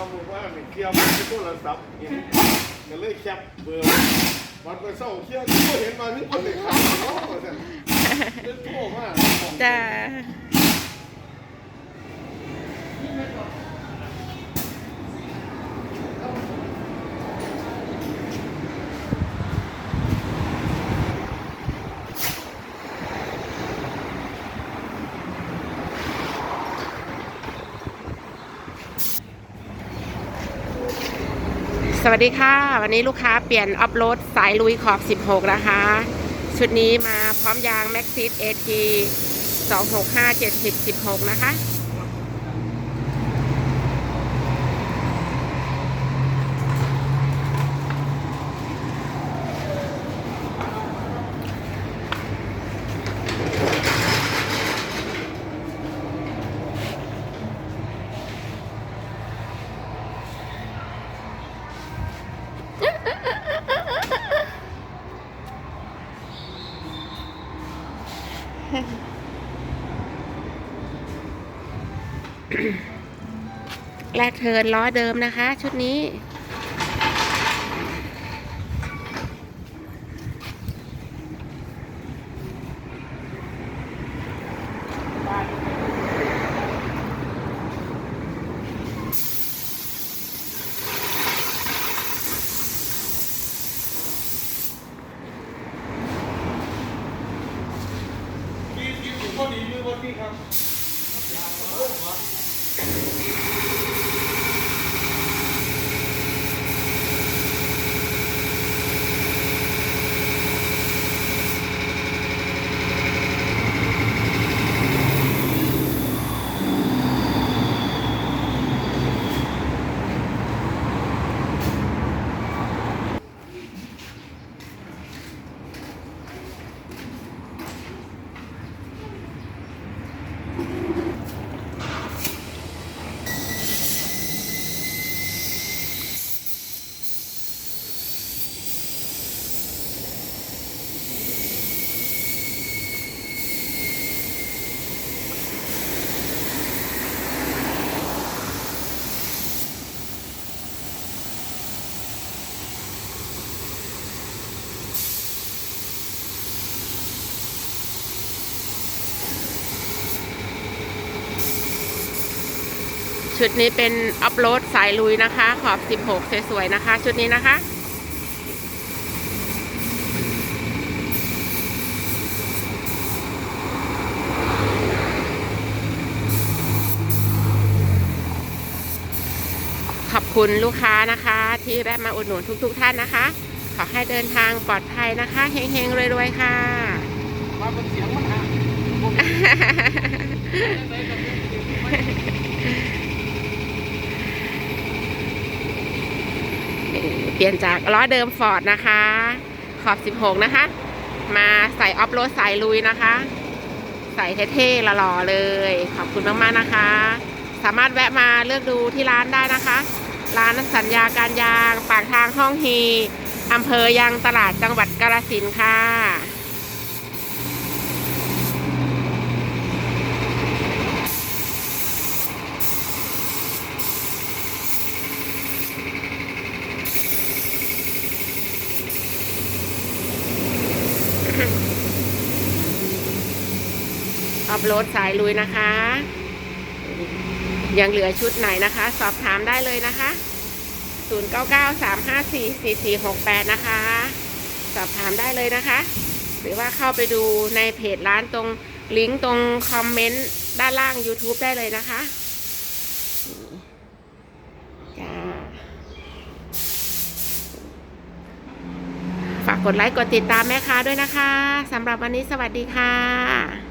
ว่าหมู่บ้านนี่เคลียร์มันโทรศัพท์เห็นก็เลยแคปเบอร์วันไปเศร้าเคลียร์ก็เห็นมาที่คนเลยขาดเนาะว่าซั่นเป็นโทรมาของจ้า สวัสดีค่ะ วันนี้ลูกค้าเปลี่ยนออฟโรดสายลุยขอบ 16 นะคะ ชุดนี้มาพร้อมยาง m a x ซิ s AT 265 70 16 นะคะ แลกเทินล้อเดิมนะคะ ชุดนี้ ข้อยู่พอดีอยู่บ่ที่ครับ ชุดนี้เป็นอัพโหลดสายลุยนะคะ ขอบ 16 สวยๆนะคะ ชุดนี้นะคะ ขอบคุณลูกค้านะคะ ที่แวะมาอุดหนุนทุก ๆทท่านนะคะ ขอให้เดินทางปลอดภัยนะคะเฮงๆรวยๆค่ะมาเป็นเสียงมันห่างผมได้กับเรื่องเสียงไม่ เปลี่ยนจากล้อเดิมฟอร์ดนะคะ ขอบ 16 นะคะ มาใส่ออฟโรดสายลุยนะคะ ใส่เท่ๆหล่อๆเลย ขอบคุณมากๆนะคะ สามารถแวะมาเลือกดูที่ร้านได้นะคะ ร้านสัญญาการยาง ปากทางห้องฮีอำเภอยางตลาดจังหวัดกาฬสินธุ์ค่ะ ออฟโรดสายลุยนะคะ ยังเหลือชุดไหนนะคะ สอบถามได้เลยนะคะ 0993544468 นะคะ สอบถามได้เลยนะคะ หรือว่าเข้าไปดูในเพจร้านตรงลิงก์ตรงคอมเมนต์ด้านล่าง YouTube ได้เลยนะคะนี่จ้า ฝากกดไลค์กดติดตามแม่ค้าด้วยนะคะสำหรับวันนี้สวัสดีค่ะ